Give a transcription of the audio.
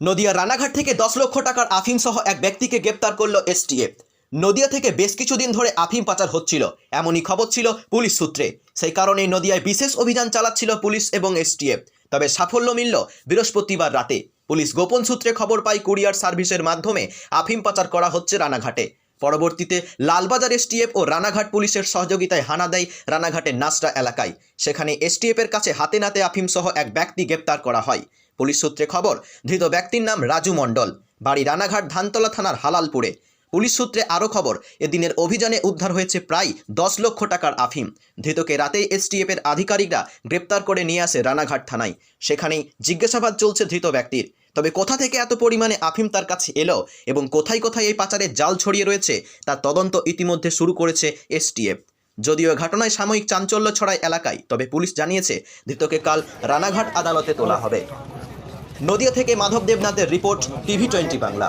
নদিয়া রানাঘাট থেকে দশ লক্ষ টাকার আফিম সহ এক ব্যক্তিকে গ্রেপ্তার করল এসটিএফ নদিয়া থেকে বেশ কিছুদিন ধরে আফিম পাচার হচ্ছিল, এমনই খবর ছিল পুলিশ সূত্রে। সেই কারণে নদিয়ায় বিশেষ অভিযান চালাচ্ছিল পুলিশ এবং এসটিএফ তবে সাফল্য মিলল বৃহস্পতিবার রাতে। পুলিশ গোপন সূত্রে খবর পাই কুরিয়ার সার্ভিসের মাধ্যমে আফিম পাচার করা হচ্ছে রানাঘাটে। পরবর্তীতে লালবাজার এসটিএফ ও রানাঘাট পুলিশের সহযোগিতায় হানা দেয় রানাঘাটের নাসরা এলাকায়। সেখানে এসটিএফের কাছে হাতে নাতে আফিম সহ এক ব্যক্তি গ্রেপ্তার করা হয়। পুলিশ সূত্রে খবর, ধৃত ব্যক্তির নাম রাজু মণ্ডল। বাড়ি রানাঘাট ধানতলা থানার হালালপুরে। পুলিশ সূত্রে আরও খবর, এদিনের অভিযানে উদ্ধার হয়েছে প্রায় দশ লক্ষ টাকার আফিম। ধৃতকে রাতেই এসটিএফের আধিকারিকরা গ্রেপ্তার করে নিয়ে আসে রানাঘাট থানায়। সেখানেই জিজ্ঞাসাবাদ চলছে ধৃত ব্যক্তির। তবে কোথা থেকে এত পরিমাণে আফিম তার কাছে এলো এবং কোথায় কোথায় এই পাচারের জাল ছড়িয়ে রয়েছে তার তদন্ত ইতিমধ্যে শুরু করেছে এসটিএফ। যদিও ঘটনায় সাময়িক চাঞ্চল্য ছড়ায় এলাকায়, তবে পুলিশ জানিয়েছে ধৃতকে কাল রানাঘাট আদালতে তোলা হবে। নদিয়া থেকে Madhab দেবনাথের report, TV twenty Bangla.